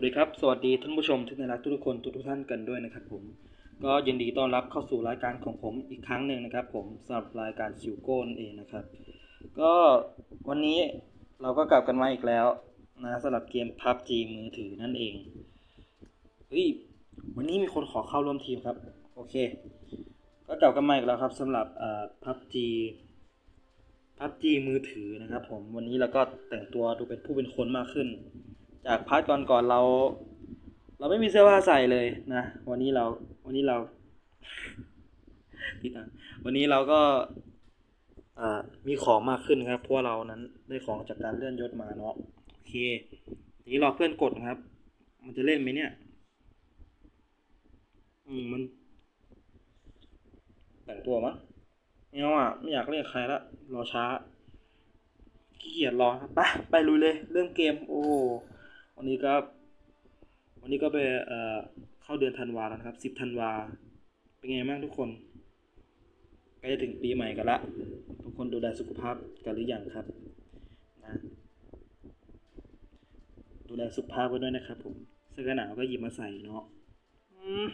วัสดีครับ สวัสดีท่านผู้ชมที่น่ารักทุกคนทุกท่านกันด้วยนะครับผม ก็ยินดีต้อนรับเข้าสู่รายการของผมอีกครั้งหนึ่งนะครับ ผมสำหรับรายการชิวโก้นเองนะครับ ก็วันนี้เราก็กลับกันมาอีกแล้วนะสำหรับเกม PUBG มือถือนั่นเองเฮ้ยวันนี้มีคนขอเข้าร่วมทีมครับ โอเค ก็กลับกันมาอีกแล้วครับสำหรับเอ่อ PUBG PUBG มือถือนะครับผมวันนี้เราก็แต่งตัวดูเป็นผู้เป็นคนมากขึ้น จากพาร์ทก่อนๆเรา เราไม่มีเสื้อผ้าใส่เลยนะวันนี้เราวันนี้เราติดอะวันนี้เราก็มีของมากขึ้นครับเพราะเรานั้นได้ของจากการเลื่อนยศมาเนาะโอเคทีนี้รอเพื่อนกดนะครับ มันจะเล่นไหมเนี่ย อืมมันแต่งตัวมั้งไม่เอาอะไม่อยากเรียกใครละรอช้าขี้เกียจรอครับไปไปลุยเลย เริ่มเกมโอ้ วันนี้ก็วันนี้ก็ไปเอ่อเข้าเดือนธันวาแล้วนะครับสิบธันวา เป็นไงบ้างทุกคนใกล้จะถึงปีใหม่กันละ ทุกคนดูแลสุขภาพกันหรือยังครับนะดูแลสุขภาพไว้ด้วยนะครับ ผมเสื้อกันหนาวก็หยิบมาใส่เนาะอืม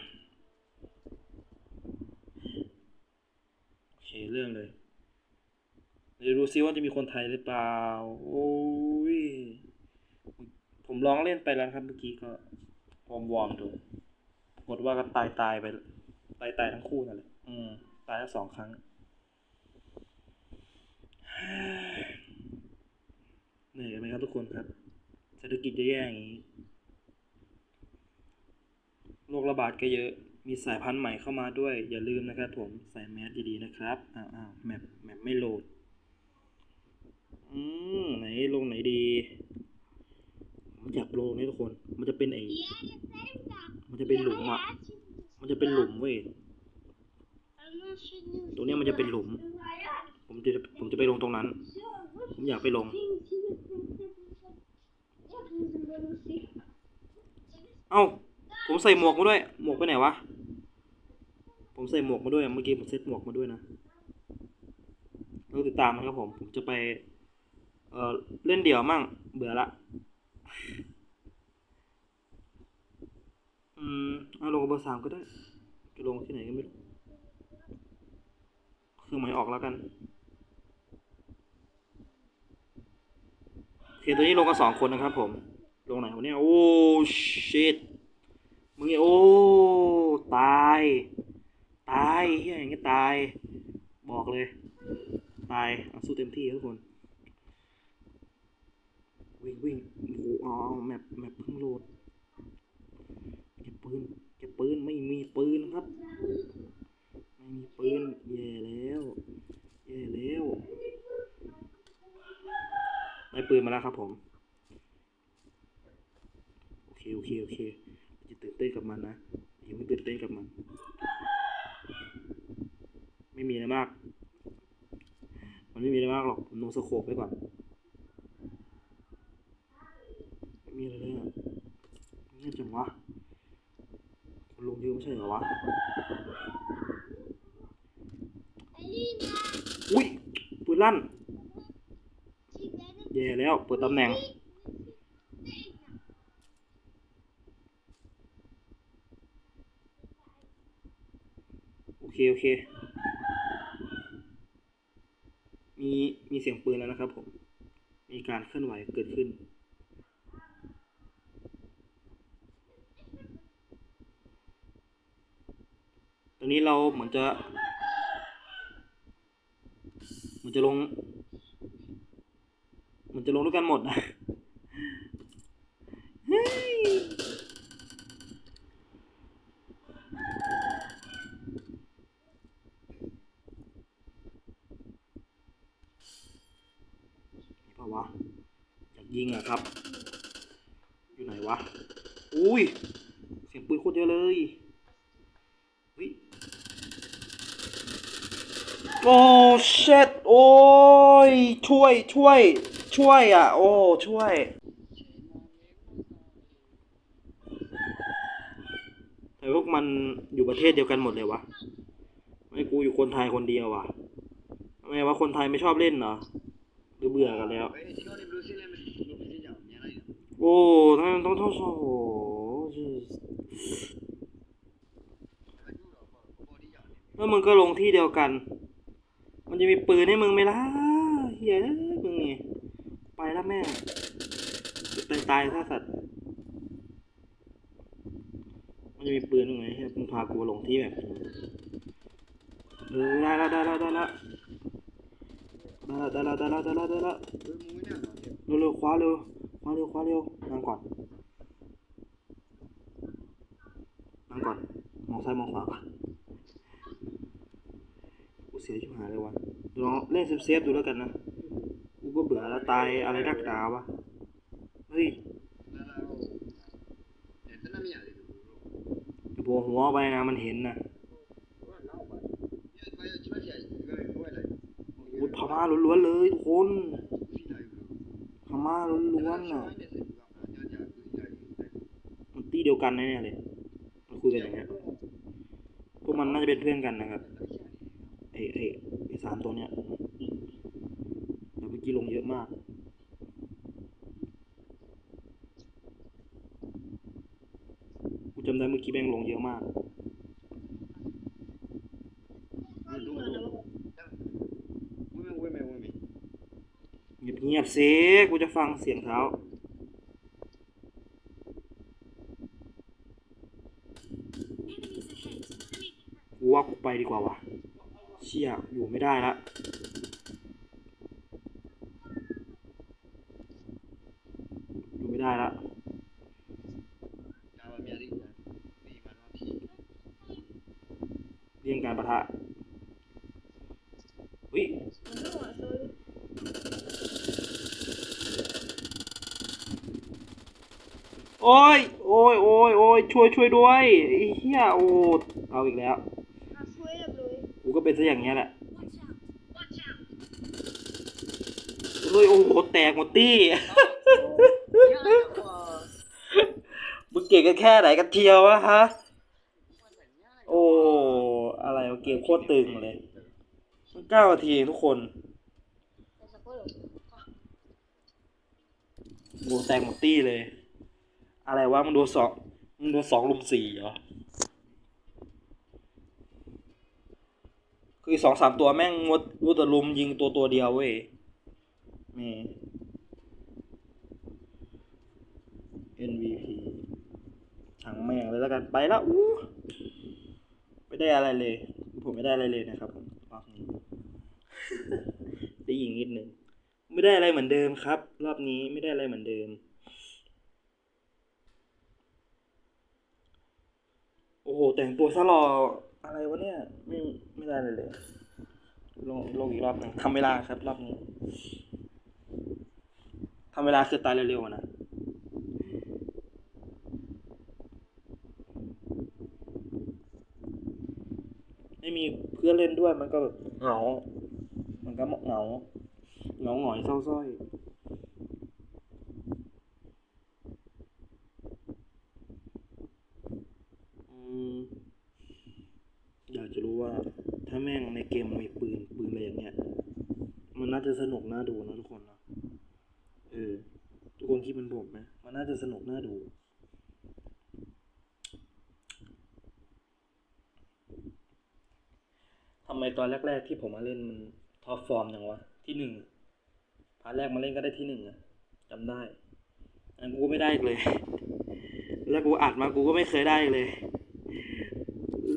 โอเคเรื่องเลยเดี๋ยวดูซิว่าจะมีคนไทยหรือเปล่า โอ้ย ผมลองเล่นไปแล้วครับเมื่อกี้ก็วอร์มวอร์มๆดูกฏว่าก็ตายตายๆไป ตายตายๆทั้งคู่นั่นแหละอืมตายทั้งสองครั้ง เหนื่อยไหมครับทุกคนครับ เศรษฐกิจจะแย่อย่างนี้ โรคระบาดก็เยอะ มีสายพันธุ์ใหม่เข้ามาด้วย อย่าลืมนะครับผม ใส่แมสดีๆนะครับ อ้าวอ้าวแมปแมปไม่โหลด อืมไหนลงไหนดี ผมอยากลงนี่ทุกคน มันจะเป็นไอ้มันจะเป็นหลุมอะ มันจะเป็นหลุมเว้ย ตรงเนี้ยมันจะเป็นหลุม ผมจะผมจะไปลงตรงนั้น ผมอยากไปลง เอ้า ผมใส่หมวกมาด้วย หมวกไปไหนวะ ผมใส่หมวกมาด้วย เมื่อกี้ผมเซ็ตหมวกมาด้วยนะเราติดตามนะครับผม ผมจะไป เอ่อ เล่นเดี่ยวมั่ง เบื่อละ อืมเอาลงกับเบอร์สามก็ได้ จะลงที่ไหนก็ไม่รู้คือหมายออกแล้วกันโอเคตัวนี้ลงกันสองคนนะครับ ผม ลงไหนวะเนี่ยโอ้ชิตมึงเนี่ยโอ้ตาย ตายเฮียอย่างเงี้ยตาย บอกเลย ตายเอาสู้เต็มที่ทุกคน วิ่งวิ่งโอ้โหอ๋อแมปแมปเพิ่งโหลด ปืนเก็บปืนไม่มีปืนครับ ไม่มีปืนแย่แล้วแย่แล้วได้ปืนมาแล้วครับผมโอเคโอเคโอเคจะตื่นเต้นกับมันนะอย่าเพิ่งตื่นเต้นกับมัน ไม่มีอะไรมาก มันไม่มีอะไรมากหรอกผมโนสโคปไว้ก่อน ไม่มีอะไรเลยอะเงียบจังวะ คนลงเยอะไม่ใช่เหรอวะ อุ้ยปืนลั่น แย่แล้ว เปิดตำแหน่ง โอเค โอเค มี มีเสียงปืนแล้วนะครับผม มีการเคลื่อนไหวเกิดขึ้น ตอนนี้เราเหมือนจะ เหมือนจะลง จะลงด้วยกันหมดนะเฮ้ยนี่เปล่าวะอยากยิงอะครับ อยู่ไหนวะ อุ้ย เสียงปืนโคตรเยอะเลยเฮ้ยโอ้เช็ดโอ้ย ช่วย ช่วย ช่วยอะ โอ้ ช่วย แต่พวกมันอยู่ประเทศเดียวกันหมดเลยวะ ไม่กูอยู่คนไทยคนเดียววะทำไมวะคนไทยไม่ชอบเล่นเหรอหรือเบื่อกันแล้ว โอ้ทำไมมันต้องต้องโอ้โหแล้วมึงก็ลงที่เดียวกัน มันจะมีปืนให้มึงไหมล่ะเฮียมึงนี่ ไปแล้วแม่ไปตายซะสัตว์ มันจะมีปืนตรงไหนครับมึงพากูลงที่แบบเออได้ละได้ละได้ละได้ละได้ละได้ละได้ละเร็วเร็วๆคว้าเร็วคว้าเร็วคว้าเร็วนั่งก่อนนั่งก่อนมองซ้ายมองขวาก่อนกูเสียชิบหายเลยว่ะลองเล่นเซฟๆดูแล้วกันนะ ตายอะไรนักหนาวะ เฮ้ยอย่าโผล่หัวไปนะมันเห็นนะกูพม่าล้วนๆเลยทุกคนพม่าล้วนๆน่ะมันตีเดียวกันแน่เลยมันคุยกันอย่างเงี้ยพวกมันน่าจะเป็นเพื่อนกันนะครับไอ้ไอ้ไอ้สามตัวเนี้ย กี้ลงเยอะมาก กูจำได้เมื่อกี้แม่งลงเยอะมากเงียบเงียบๆสิกูจะฟังเสียงเท้ากูว่ากูไปดีกว่าวะเชี่ยอยู่ไม่ได้ละ อยู่ไม่ได้ละ เรื่องการประทะวิโอ้ย โอ้ยโอ้ยโอ้ยช่วยช่วยด้วยไอ้เหี้ยโอ้เอาอีกแล้ว ช่วยเลยกูก็เป็นซะอย่างเงี้ยแหละเฮ้ยโอ้โหแตกหมดตี้มึงเก่งกันแค่ไหนกันเทียววะฮะโอ้อะไรวะ เกมโคตรตึงเลยมันเก้านาทีเองทุกคนโอ้แตกหมดตี้เลย อะไรวะมันโดนสองมันโดนสองลุมสี่เหรอ คือสองสามตัวแม่งงดรู้แต่ลุมยิงตัวตัวเดียวเว้ยนี่ MVP ถังแม่งเลยแล้วกันไปแล้วอู้ ไม่ได้อะไรเลย ผมไม่ได้อะไรเลยนะครับผมรอบนี้ได้ยิงนิดนึงไม่ได้อะไรเหมือนเดิมครับ รอบนี้ไม่ได้อะไรเหมือนเดิม โอ้โหแต่งตัวซะหลออะไรวะเนี่ย ไม่ไม่ได้เลยเลยลงลงอีกรอบหนึงทำเวลาครับ รอบนี้ทำเวลาคือตายเร็วๆนะ ไม่มีเพื่ อนเล่นด้วยมันก็แบบเหงา มันก็เหงาเหงาหงอยเศร้าส้อย อืม อยากจะรู้ว่า ถ้าแม่งในเกมมันมีปืนปืนอะไรอย่างเงี้ย มันน่าจะสนุกน่าดูนะทุกคนนะเออ ทุกคนคิดเหมันผมไหมมันน่าจะสนุกน่าดู ทำไมตอนแรก ๆ ที่ผมมาเล่นมัน ท็อปฟอร์มอย่างวะ ที่หนึ่งพาร์ทแรกมาเล่นก็ได้ที่หนึ่งอะจำได้ อันกูไม่ได้อีกเลย แล้วกูอัดมากูก็ไม่เคยได้เลย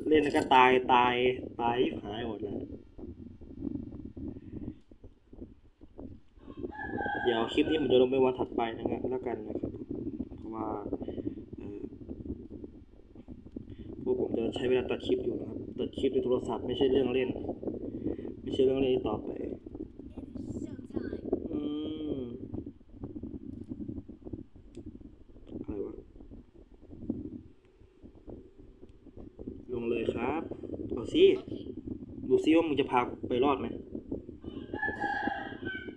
เล่นแล้วก็ตายตายตายหายหมดแล้วเดี๋ยวคลิปนี้ผมจะลงไปวันถัดไปนะครับแล้วกันนะครับเพราะว่าพวกผมจะใช้เวลาตัดคลิปอยู่นะครับ ตัดคลิปในโทรศัพท์ไม่ใช่เรื่องเล่น ไม่ใช่เรื่องเล่นอีกต่อไป อืมอะไรวะ ลงเลยครับ เอาสิ ดูซิว่ามึงจะพากูไปรอดไหม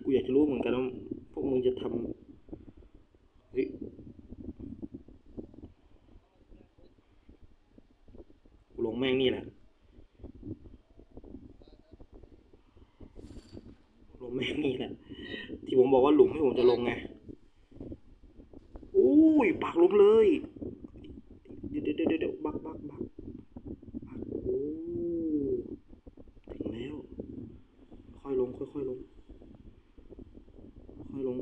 กูอยากจะรู้เหมือนกันว่าพวกมึงจะทำเฮ้ยกูลงแม่งนี่แหละ ลงแม่งนี่แหละ ที่ผม บอกว่าหลุมที่ผมจะลงไงโอ้ยปากลมเลย เดี๋ยวเดี๋ยวเดี๋ยวบักบักบักบักโอ้ถึงแล้ว ค่อยลงค่อยๆลง ค่อยลง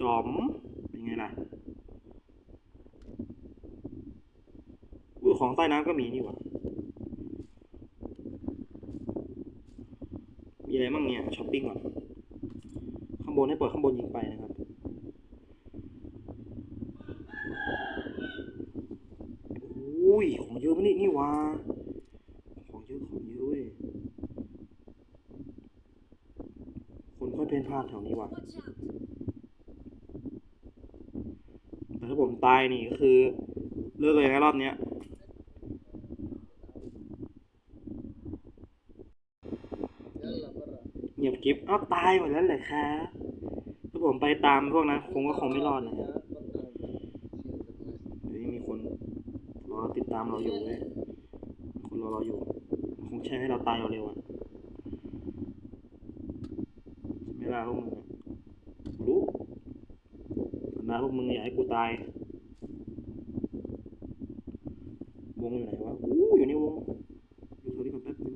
จอม เป็นไงล่ะอุ้ยของใต้น้ำก็มีนี่หว่า มี อะไรบ้างเนี่ยช้อปปิ้งก่อน ข้างบนให้เปิดข้างบนยิงไปนะครับโอ้ยของเยอะมั้ยนี่นี่วะของเยอะของเยอะเว้ยคนค่อยเพ่นพลาดแถวนี้ว่ะแต่ถ้าผมตายนี่ก็คือเลิกเลยนะรอบเนี้ย เงียบกิฟอ้าวตายหมดแล้วเหรอคะถ้าผมไปตามพวกนั้นคงก็คงไม่รอดนะฮะเฮ้ยวมีคนรอติดตามเราอยู่เว้ยคนรอเราอยู่ คงใช่ให้เราตายเร็วๆอะไม่ล่ะพวกมึงรู้ตอนนั้นพวกมึงอยากให้กูตายวงอยู่ไหนวะอู้อยู่ในวงอยู่ตรงนี้ก่อนแป๊บนึง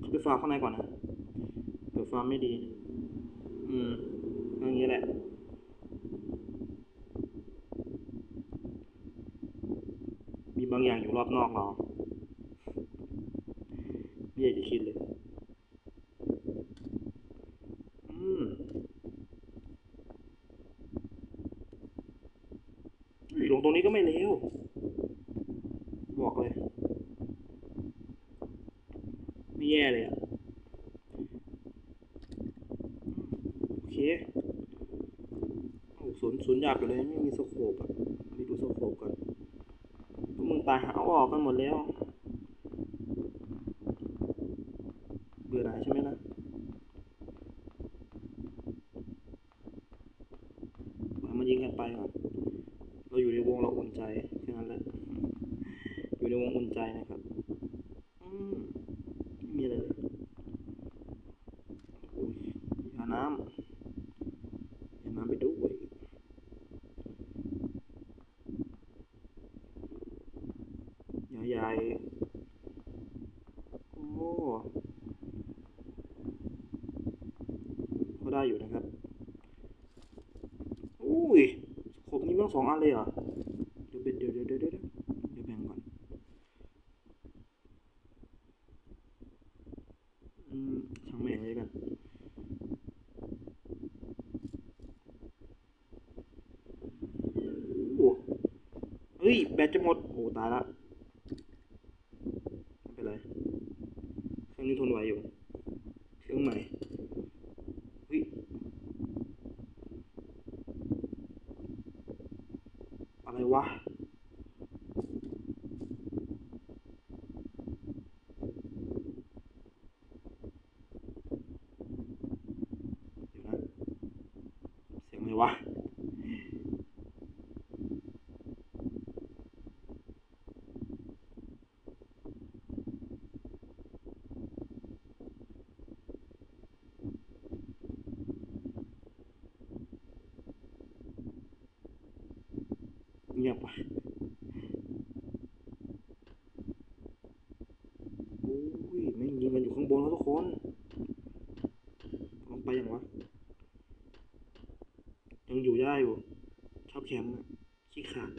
เขาไปฟาร์มข้างในก่อนนะ ฟาร์มไม่ดี อืมอย่างนี้แหละมีบางอย่างอยู่รอบนอกเราไม่อยากจะคิดเลย อืมลงตรงนี้ก็ไม่เลวบอกเลย ไม่แย่เลยอะ โอเคโอ้ ศูนย์ศูนย์หยาบไปเลยไม่มีสโคปอะไปดูสโคปก่อนพวกมึงตายหาออกกันหมดแล้ว เบื่อหน่ายใช่ไหมล่ะมามายิงกันไปก่อน เราอยู่ในวงเราอุ่นใจแค่นั้นแหละ อยู่ในวงอุ่นใจนะครับ อืมไม่มีอะไรเลยโอ้ยยาน้ำยาน้ำไปด้วยยาใหญ่โอ้ก็ได้อยู่นะครับ อุ้ยขบนี้มันส องอันเลยเหรอเดี๋ยวเบ็ดเดี๋ยวเดี๋ยวเดี๋ยวเดี๋ยวเดี๋ยวแบ่งก่อนอืมช่างแม่งเลยกันโอ้เฮ้ยแบตจะหมดโอ้ตายละไม่เป็นไรเครื่องนี้ทนไหวอยู่เครื่องใหม่ เฮ้ย อะไรวะ เดี๋ยวนะ เสียงอะไรวะ เงียบไปโอ้ยแม่งยิงกันอยู่ข้างบนแล้วทุกคนลงไปยังวะ ยังอยู่ได้อยู่ ชอบแคมป์อะขี้ขาด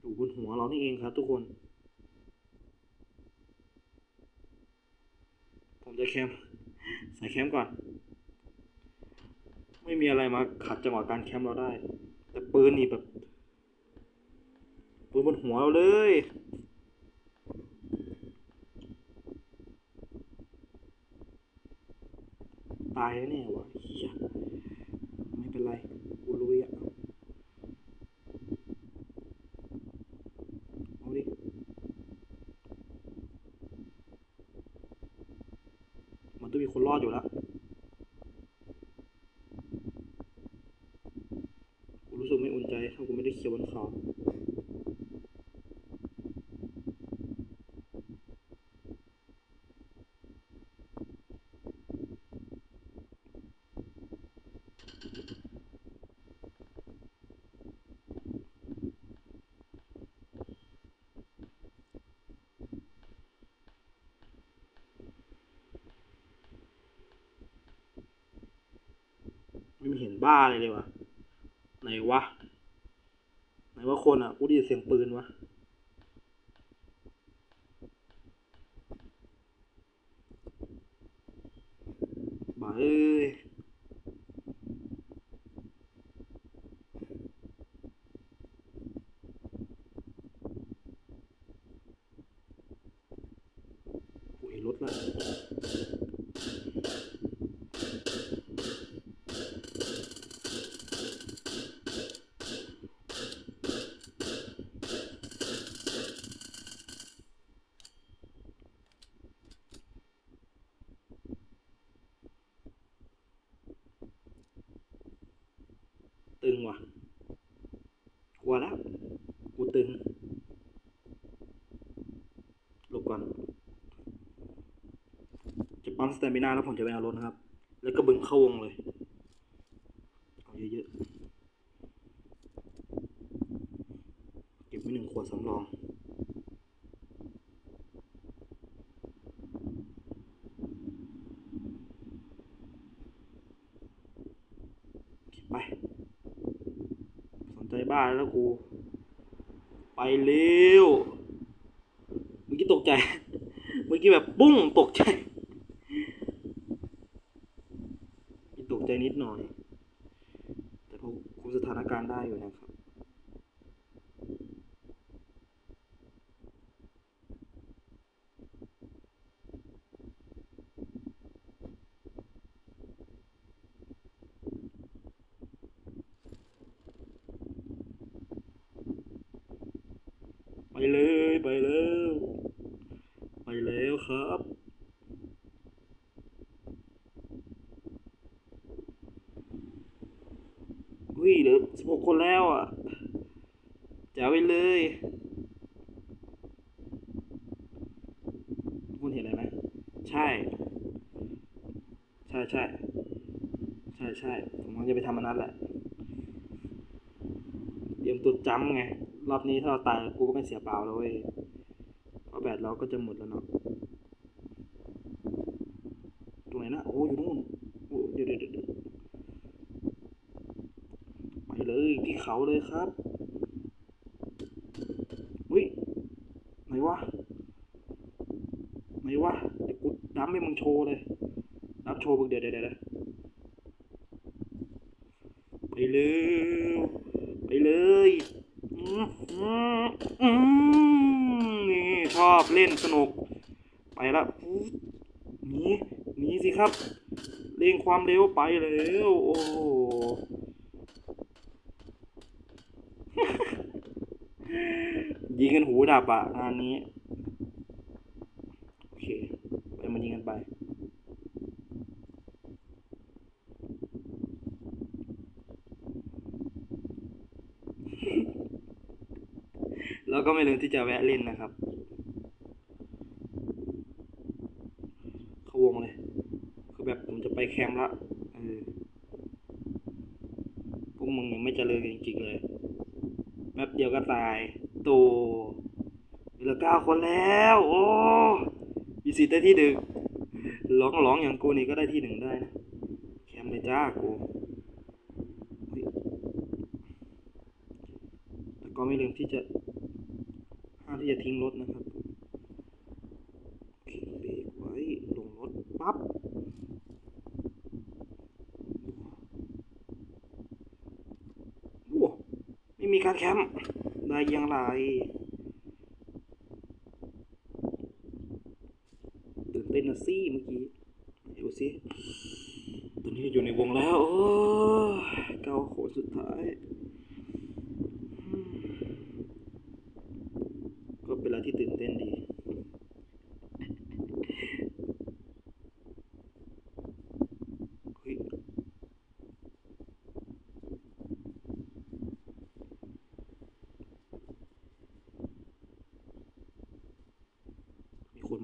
อยู่บน หัวเรานี่เองครับ ทุกคน ผมจะแคมป์ใส่แคมป์ก่อน ไม่มีอะไรมาขัดจังหวะการแคมป์เราได้ แต่ปืนนี่แบบปืนบนหัวเราเลยตายแน่ๆวะเฮียไม่เป็นไร กูลุยอะ เอาดิ มันต้องมีคนรอดอยู่แล้ว ใจถ้ากูไม่ได้เขียวบ นเขาไม่เห็นบ้าเลยเลยวะไหนวะ คนอะ กูได้ยินเสียงปืนวะบ้าเอ้ยกูเห็นรถแล้ว ตึงว่ะ กลัวแล้ว กูตึงหลบก่อน จะปั๊มสเตมินาแล้วผมจะไปเอารถนะครับ แล้วก็บึงเข้าวงเลย เอาเยอะๆ เก็บไว้หนึ่งขวดสำรองไป สนใจบ้าแล้วกู ไปเร็ว เมื่อกี้ตกใจ เมื่อกี้แบบปุ้งตกใจมีตกใจนิดหน่อย แต่พอคุมสถานการณ์ได้อยู่นะครับ ไป เลยไปแล้วไปแล้วครับอุ้ยเหลือสิบหกคนแล้วอะจ๋าไปเลยทุกคนเห็นอะไรไหมใช่ ใช่ใช่ใช่ใช่ผมกำลังจะไปทำอันนั้นแหละเตรียมตัวจำไง รอบนี้ถ้าเราตายกูก็ไม่เสียเปล่าแล้วเว้ยเพราะแบตเราก็จะหมดแล้วเนาะตรงไหนนะโอ้อยู่นู่นโอ้เดี๋ยวเดี๋ยวเดี๋ยวไปเลยที่เขาเลยครับอุ้ยไหนวะไหนวะเดี๋ยวกูดับให้มึงโชว์เลยดับโชว์มึงเดี๋ยวเดี๋ยวเดี๋ยวไปเลย ไปเลยอืมอืมอืมนี่ชอบเล่น สนุก ไปละหนีหนีสิครับ เร่งความเร็วไปแล้วโอ้ยิงกันหูดับอะงานนี้ โอเค ไปมันยิงกันไป แล้วก็ไม่ลืมที่จะแวะเล่นนะครับ เข้าวงเลย คือแบบผมจะไปแคมละเออพวกมึงยังไม่เจริญจริงๆเลยแป๊บเดียวก็ตายโตเหลือเก้าคนแล้ว โอ้มีสิทธิ์ได้ที่หนึ่งร้องร้องอย่างกูนี่ก็ได้ที่หนึ่งได้นะแคมเลยจ้ากูแล้วก็ไม่ลืมที่จะห้ามที่จะทิ้งรถนะครับโอเคเบรกไว้ลงรถปั๊บ โอ้ไม่มี การแคมป์ได้ยังไรตื่นเต้นนะซี่เมื่อกี้ดูสิตอนนี้อยู่ในวงแล้ว โอ้เก้าโขสุดท้ายอืมก็เป็นอะไรที่ตื่นเต้นดี เฮ้ย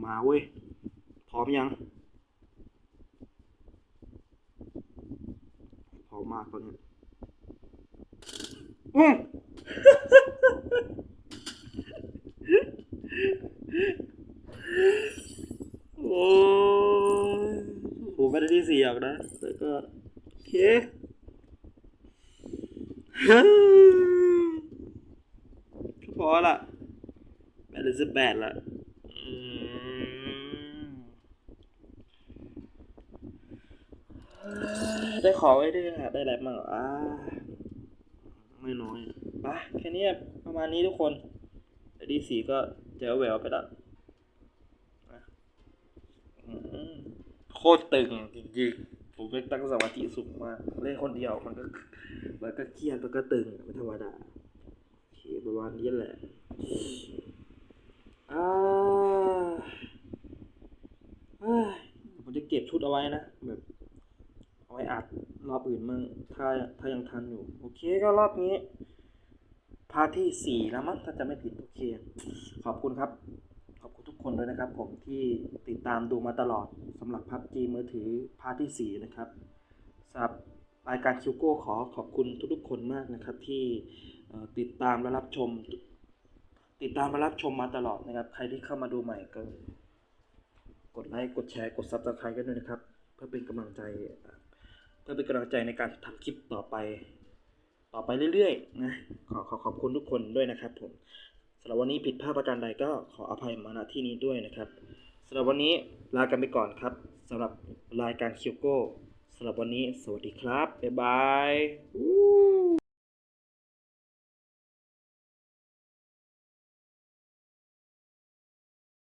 มาเว้ยพร้อมยัง พร้อมมากตอนนี้อืม โอ้ยผมไม่ได้ที่เสียงนะแต่ก็โอเค ก็พอละแปดหรือสิบแปดละอืมได้ขอไว้ด้วยอะได้อะไรบ้างอ่าไม่น้อยอะแค่นี้ประมาณนี้ทุกคนดีสีก็เจ๋วแววไปละอะอืมโคตรตึงจริงๆ ผมเป็นตั้งสมาธิสูงมาก เล่นคนเดียวมันก็มันก็เครียดมันก็ตึงเป็นธรรมดาโอเคประมาณนี้แหละอ่าผมจะเก็บชุดเอาไว้นะแบบ เอาไว้อัดรอบอื่นมั่งถ้าถ้ายังทันอยู่ โอเคก็รอบนี้พาร์ทที่สี่แล้วมั้งถ้าจะไม่ผิดโอเค ขอบคุณครับ ขอบคุณทุกคนด้วยนะครับ ผมที่ติดตามดูมาตลอดสำหรับพับจีมือถือพาร์ทที่สี่นะครับสำหรับรายการคิวโก้ขอขอบคุณทุกๆคนมากนะครับ ที่ติดตามและรับชม ติดตามและรับชมมาตลอดนะครับ ใครที่เข้ามาดูใหม่ก็ กดไลค์กดแชร์กดซับสไครต์กันด้วยนะครับ เพื่อเป็นกำลังใจ เพื่อเป็นกำลังใจในการทำคลิปต่อไป ต่อไปเรื่อยๆนะขอขอขอบคุณทุกคนด้วยนะครับผมสำหรับวันนี้ผิดพลาดประการใดก็ขออภัยมาณที่นี้ด้วยนะครับสำหรับวันนี้ลากันไปก่อนครับสำหรับรายการคิวโก้สำหรับวันนี้สวัสดีครับ บ๊ายบาย